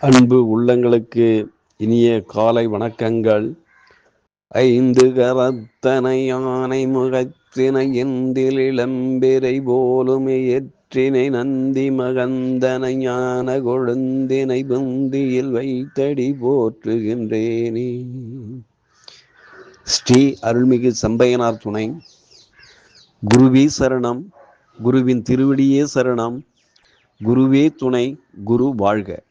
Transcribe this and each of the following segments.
அன்பு உள்ளங்களுக்கு இனிய காலை வணக்கங்கள். ஐந்து கரத்தனை யானை முகத்தினை எந்தில் இளம்பிரை போலும் ஏற்றினை நந்தி மகந்தனை ஞான கொழுந்தினை புந்தியில் வைத்தடி போற்றுகின்றேனே. ஸ்ரீ அருள்மிகு சம்பையனார் துணை. குருவே சரணம். குருவின் திருவடியே சரணம். குருவே துணை. குரு வாழ்க.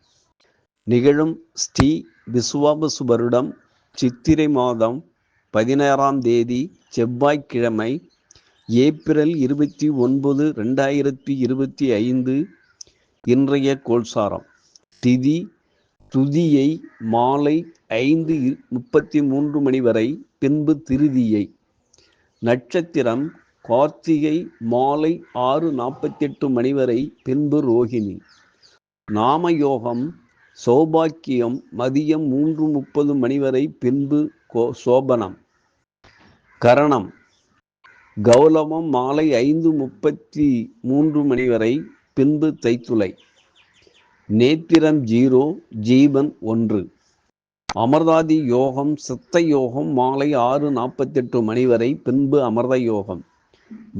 நிகழும் ஸ்ரீ விசுவாபசு வருடம் சித்திரை மாதம் பதினாறாம் தேதி செவ்வாய்க்கிழமை ஏப்ரல் இருபத்தி ஒன்பது ரெண்டாயிரத்தி இருபத்தி ஐந்து இன்றைய கோல்சாரம் திதி துதியை மாலை ஐந்து முப்பத்தி மூன்று மணி வரை பின்பு திருதியை. நட்சத்திரம் கார்த்திகை மாலை ஆறு நாற்பத்தி எட்டு மணி வரை பின்பு ரோகிணி. நாமயோகம் சௌபாக்கியம் மதியம் மூன்று முப்பது மணி வரை பின்பு கோ சோபனம். கரணம். கௌலவம் மாலை ஐந்து முப்பத்தி மூன்று மணி வரை பின்பு தைத்துளை. நேத்திரம் ஜீரோ ஜீவன் ஒன்று. அமர்தாதி யோகம் சித்த யோகம் மாலை ஆறு நாற்பத்தெட்டு மணி வரை பின்பு அமர்த யோகம்.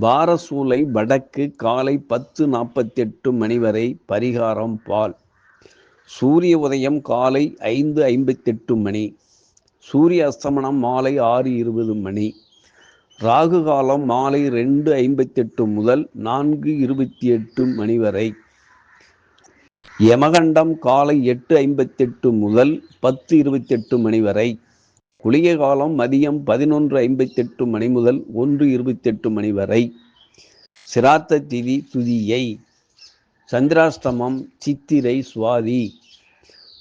பாரசூலை வடக்கு காலை பத்து நாற்பத்தெட்டு மணி வரை பரிகாரம் பால். சூரிய உதயம் காலை ஐந்து ஐம்பத்தெட்டு மணி சூரிய அஸ்தமனம் மாலை ஆறு இருபது மணி ராகு காலம் மாலை ரெண்டு ஐம்பத்தெட்டு முதல் நான்கு இருபத்தி எட்டு மணி வரை. யமகண்டம் காலை எட்டு ஐம்பத்தெட்டு முதல் பத்து இருபத்தெட்டு மணி வரை. குளிகை காலம் மதியம் பதினொன்று ஐம்பத்தெட்டு மணி முதல் ஒன்று இருபத்தெட்டு மணி வரை. சிராத்த திதி துதியை சந்திராஷ்டமம் சித்திரை சுவாதி.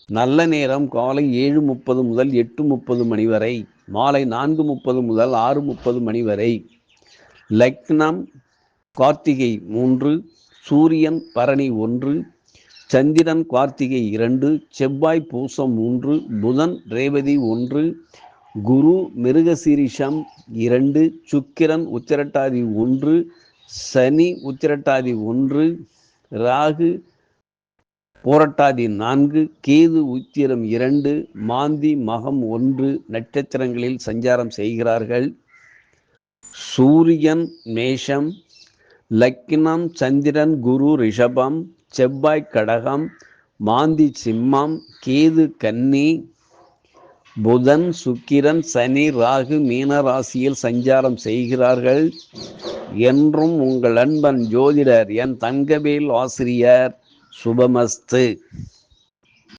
நல்ல நேரம் காலை ஏழு முப்பது முதல் எட்டு முப்பது மணி வரை மாலை நான்கு முப்பது முதல் ஆறு முப்பது மணி வரை. லக்னம் கார்த்திகை மூன்று சூரியன் பரணி ஒன்று சந்திரன் கார்த்திகை இரண்டு செவ்வாய் பூசம் மூன்று புதன் ரேவதி ஒன்று குரு மிருகசீரிஷம் இரண்டு சுக்கிரன் உத்திரட்டாதி ஒன்று சனி உத்திரட்டாதி ஒன்று ராகு போரட்டாதி நான்கு கேது உத்திரம் இரண்டு மாந்தி மகம் ஒன்று நட்சத்திரங்களில் சஞ்சாரம் செய்கிறார்கள். சூரியன் மேஷம் லக்னம் சந்திரன் குரு ரிஷபம் செவ்வாய் கடகம் மாந்தி சிம்மம் கேது கன்னி புதன் சுக்கிரன் சனி ராகு மீன ராசியில் சஞ்சாரம் செய்கிறார்கள். என்றும் உங்கள் அன்பன் ஜோதிடர் என் தங்கவேல் ஆசிரியர் சுபமஸ்து.